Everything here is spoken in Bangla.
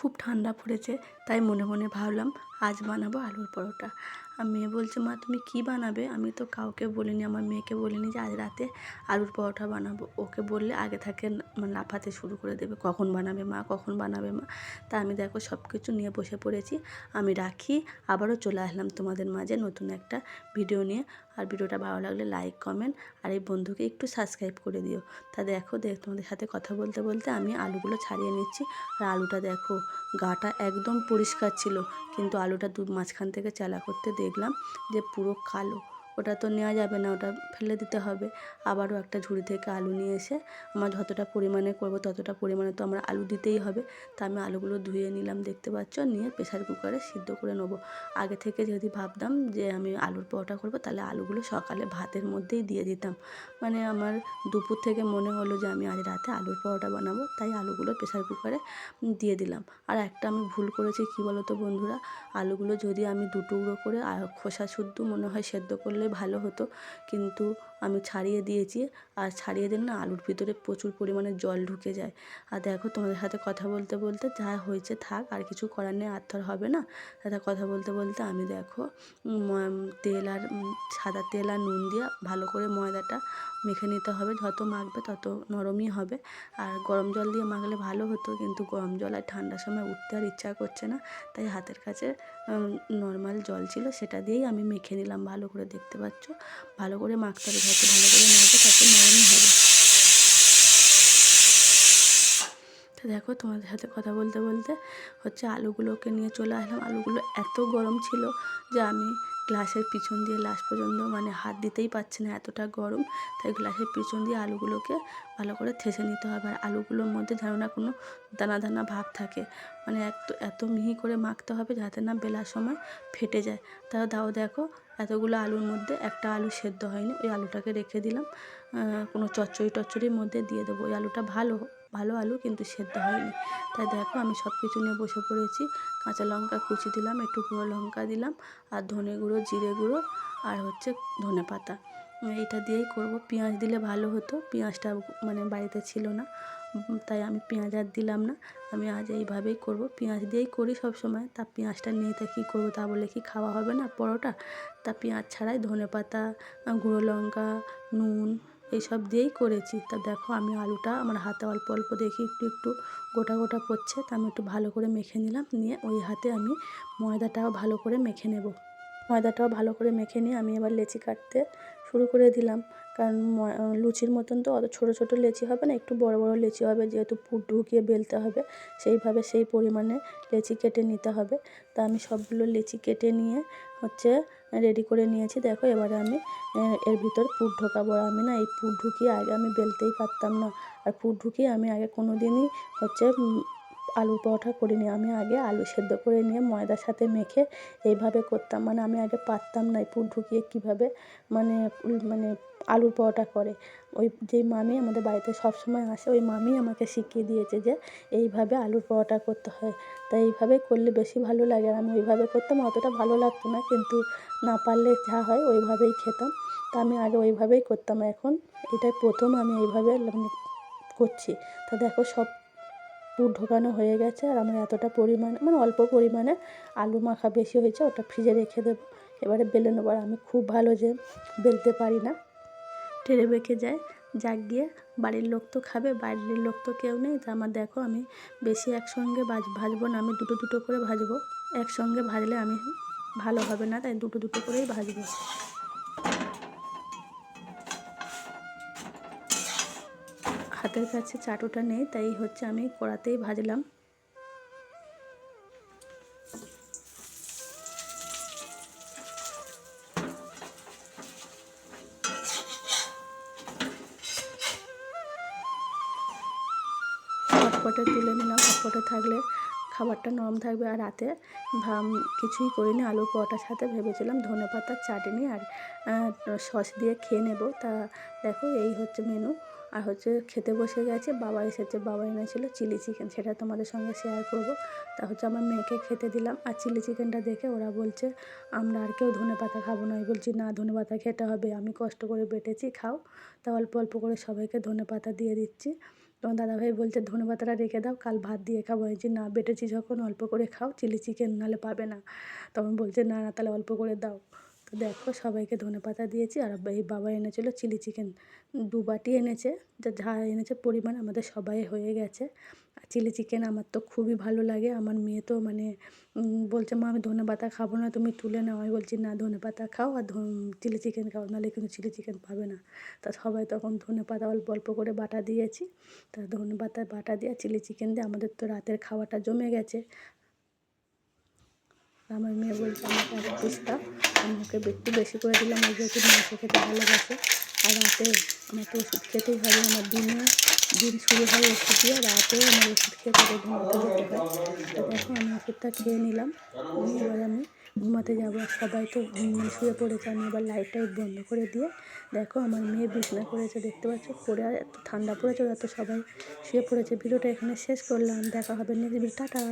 খুব ঠান্ডা পড়েছে তাই মনে মনে ভাবলাম আজ বানাবো আলুর পরোটা। আর মেয়ে বলছে, মা, তুমি কী বানাবে? আমি তো কাউকে বলিনি, আমার মেয়েকে বলিনি যে আজ রাতে আলুর পরোটা বানাবো। ওকে বললে আগে থাকে মানে লাফাতে শুরু করে দেবে, কখন বানাবে মা? কখন বানাবে মা? তা আমি দেখো সব কিছু নিয়ে বসে পড়েছি, আমি রাখি, আবারও চলে আসলাম তোমাদের মাঝে নতুন একটা ভিডিও নিয়ে। আর ভিডিওটা ভালো লাগলে লাইক, কমেন্ট আর এই বন্ধুকে একটু সাবস্ক্রাইব করে দিও। তা দেখো, দেখ, তোমাদের সাথে কথা বলতে বলতে আমি আলুগুলো ছাড়িয়ে নিচ্ছি। আর আলুটা দেখো, গাটা একদম পরিষ্কার ছিল, কিন্তু আলুটা দু, মাঝখান থেকে চালা করতে দেখলাম যে পুরো কালো। ওটা তো নেওয়া যাবে না, ওটা ফেলে দিতে হবে। আবারও একটা ঝুড়ি থেকে আলু নিয়ে এসে আমার যতটা পরিমাণে করব ততটা পরিমাণে তো আমার আলু দিতেই হবে। তা আমি আলুগুলো ধুয়ে নিলাম, দেখতে পাচ্ছ? নিয়ে প্রেশার কুকারে সিদ্ধ করে নেব। আগে থেকে যদি ভাবতাম যে আমি আলুর পরোটা করব, তাহলে আলুগুলো সকালে ভাতের মধ্যেই দিয়ে দিতাম। মানে আমার দুপুর থেকে মনে হলো যে আমি আজ রাতে আলুর পরোটা বানাবো, তাই আলুগুলো প্রেসার কুকারে দিয়ে দিলাম। আর একটা আমি ভুল করেছি, কী বলো তো বন্ধুরা? আলুগুলো যদি আমি দু টুকরো করে খোসা শুদ্ধ মনে হয় সেদ্ধ করলে ভালো হতো। কিন্তু আমি ছাড়িয়ে দিয়েছি। আর ছাড়িয়ে দিলে না আলুর ভিতরে প্রচুর পরিমাণে জল ঢুকে যায়। আর দেখো তোমাদের সাথে কথা বলতে বলতে যা হয়েছে থাক, আর কিছু করার নেই, আর হবে না। দাদা কথা বলতে বলতে আমি দেখো তেল আর সাদা তেল আর নুন দিয়ে ভালো করে ময়দাটা মেখে নিতে হবে। যত মাখবে তত নরমই হবে। আর গরম জল দিয়ে মাখলে ভালো হতো। কিন্তু গরম জল আর ঠান্ডার সময় উঠতে আর ইচ্ছা করছে না। তাই হাতের কাছে নর্মাল জল ছিল সেটা দিয়েই আমি মেখে নিলাম ভালো করে দেখতে। পাচ্ছ। ভালো করে মাখতে হবে, যাতে ভালো করে মাখবে তাতে নরমই হবে। তো দেখো, তোমাদের সাথে কথা বলতে বলতে হচ্ছে আলুগুলোকে নিয়ে চলে আসলাম। আলুগুলো এত গরম ছিল যে আমি গ্লাসের পিছন দিয়ে লাস্ট পর্যন্ত মানে হাত দিতেই পারছি না এতটা গরম। তাই গ্লাসের পিছন দিয়ে আলুগুলোকে ভালো করে থেসে নিতে হবে। আর আলুগুলোর মধ্যে যেন না কোনো দানা দানা ভাব থাকে। মানে এত এত মিহি করে মাখতে হবে যাতে না বেলার সময় ফেটে যায়। তাও দাও দেখো, এতগুলো আলুর মধ্যে একটা আলু সেদ্ধ হয়নি। ওই আলুটাকে রেখে দিলাম। কোনো চচ্চড়ি টচ্চড়ির মধ্যে দিয়ে দেবো। ওই আলুটা ভালো ভালো আলু কিন্তু সেদ্ধ হয়নি। তাই দেখো আমি সব কিছু নিয়ে বসে পড়েছি। কাঁচা লঙ্কা কুচি দিলাম, একটু গুঁড়ো লঙ্কা দিলাম, আর ধনে গুঁড়ো, জিরে গুঁড়ো, আর হচ্ছে ধনে পাতা। এইটা দিয়েই করব। পেঁয়াজ দিলে ভালো হতো। পেঁয়াজটা মানে বাড়িতে ছিল না। তাই আমি পেঁয়াজ আর দিলাম না। আমি আজ এইভাবেই করব। পেঁয়াজ দিয়েই করি সব সময় তা পেঁয়াজটা নিয়ে তা কী করব? তা বলে কি খাওয়া হবে না? পরোটা? তা পেঁয়াজ ছাড়াই ধনে পাতা, গুঁড়ো লঙ্কা, নুন এইসব দিয়েই করেছি। তা দেখো, আমি আলুটা আমার হাতে অল্প অল্প দেখি, একটু একটু গোটা গোটা পড়ছে, তা আমি একটু ভালো করে মেখে নিলাম, নিয়ে ওই হাতে আমি ময়দাটাও ভালো করে মেখে নেব। ময়দাটাও ভালো করে মেখে নিয়ে আমি এবার লেচি কাটতে শুরু করে দিলাম। কারণ লুচির মতন তো অত ছোটো ছোটো লেচি হবে না, একটু বড় বড় লেচি হবে, যেহেতু পুর ঢুকিয়ে বেলতে হবে, সেইভাবে সেই পরিমাণে লেচি কেটে নিতে হবে। তা আমি সবগুলো লেচি কেটে নিয়ে হচ্ছে রেডি করে নিয়েছি। দেখো, এবারে আমি এর ভিতর পুর ঢোকাবো। আমি না, এই পুর ঢুকিয়ে আগে আমি বেলতেই পারতাম না। আর পুর ঢুকিয়ে আমি আগে কোনো দিনই হচ্ছে আলুর পরোটা করিনি আমি আগে আলু সেদ্ধ করে নিয়ে ময়দার সাথে মেখে এইভাবে করতাম। মানে আমি আগে পারতাম না পুর ঢুকিয়ে কীভাবে মানে মানে আলুর পরোটা করে। ওই যেই মামি আমাদের বাড়িতে সবসময় আসে, ওই মামি আমাকে শিখিয়ে দিয়েছে যে এইভাবে আলুর পরোটা করতে হয়। তাই এইভাবে করলে বেশি ভালো লাগে। আর আমি ওইভাবে করতাম, অতটা ভালো লাগতো না। কিন্তু না পারলে যা হয় ওইভাবেই খেতাম। তা আমি আগে ওইভাবেই করতাম। এখন এটাই প্রথম আমি এইভাবে মানে করছি। তা দেখো সব পুর ঢোকানো হয়ে গেছে আর আমার এতটা পরিমাণে মানে অল্প পরিমাণে আলু মাখা বেশি হয়েছে, ওটা ফ্রিজে রেখে দেবো। এবারে বেলে নেব, আর আমি খুব ভালো যে বেলতে পারি না। টেরে বেঁকে যায়, যাক গিয়ে, বাড়ির লোক তো খাবে, বাইরের লোক তো কেউ নেই, তা আমার দেখো আমি বেশি একসঙ্গে ভাজ, ভাজবো না, আমি দুটো দুটো করে ভাজবো। একসঙ্গে ভাজলে আমি ভালো হবে না, তাই দুটো দুটো করেই ভাজবো। হাতের কাছে চাটুটা নেই, তাই হচ্ছে আমি কড়াতেই ভাজলাম। হটপটে তুলে নিলাম, হটপটে থাকলে খাবারটা নরম থাকবে আর রাতে কিছুই করিনি, আলু পরোটার সাথে ভেবেছিলাম ধনে পাতার চাটনি আর সস দিয়ে খেয়ে নেব। তা দেখো, এই হচ্ছে মেনু আর হচ্ছে খেতে বসে গেছে, বাবা এসেছে, বাবা এনেছিলো চিলি চিকেন, সেটা তোমাদের সঙ্গে শেয়ার করব। তা হচ্ছে আমার মেয়েকে খেতে দিলাম, আর চিলি চিকেনটা দেখে ওরা বলছে, আমরা আর কেউ ধনে পাতা খাব না। বলছি, না, ধনে পাতা খেতে হবে, আমি কষ্ট করে বেটেছি, খাও। তা অল্প অল্প করে সবাইকে ধনে পাতা দিয়ে দিচ্ছি। তোমার দাদাভাই বলছে, ধনে পাতাটা রেখে দাও, কাল ভাত দিয়ে খাব। বলছি, না, বেটেছি যখন, অল্প করে খাও, চিলি চিকেন নাহলে পাবে না। তখন বলছে, না না, তাহলে অল্প করে দাও। তো দেখো সবাইকে ধনে পাতা দিয়েছি আর এই বাবা এনেছিল চিলি চিকেন। দু বাটি এনেছে, যা যা এনেছে পরিমাণ আমাদের সবাই হয়ে গেছে। আর চিলি চিকেন আমার তো খুবই ভালো লাগে। আমার মেয়ে তো মানে বলছে, মা, আমি ধনে পাতা খাব না, তুমি তুলে নাও। আমি বলছি, না ধনে পাতা খাও আর চিলি চিকেন খাও, নাহলে কিন্তু চিলি চিকেন পাবে না। তা সবাই তখন ধনে পাতা অল্প অল্প করে বাটা দিয়েছি। তা ধনে পাতা বাটা দিয়ে চিলি চিকেন দিয়ে আমাদের তো রাতের খাওয়াটা জমে গেছে। আমার মেয়ে বলছে আমাকে এক পিস দাও। আমি একটু বেশি করে দিলাম, ও যেহেতু মাংস খেতে ভালোবাসে। আর রাতে আমার তো ওষুধ খেতেই হবে, আমার দিনে দিন শুরু হয় ওষুধ দিয়ে, রাতে আমার ওষুধ খেয়ে তাদের ঘুমাতে যেতে হয়। তো দেখো আমি ওষুধটা খেয়ে নিলাম এবার আমি ঘুমাতে যাব। সবাই তো শুয়ে পড়েছে, আমি এবার লাইট টাইট বন্ধ করে দিয়ে, দেখো আমার মেয়ে বিছনা করেছে দেখতে পাচ্ছ? পড়ে এত ঠান্ডা পড়েছে এত সবাই শুয়ে পড়েছে। ভিডিওটা এখানে শেষ করলাম, দেখা হবে নেক্সট টাটা।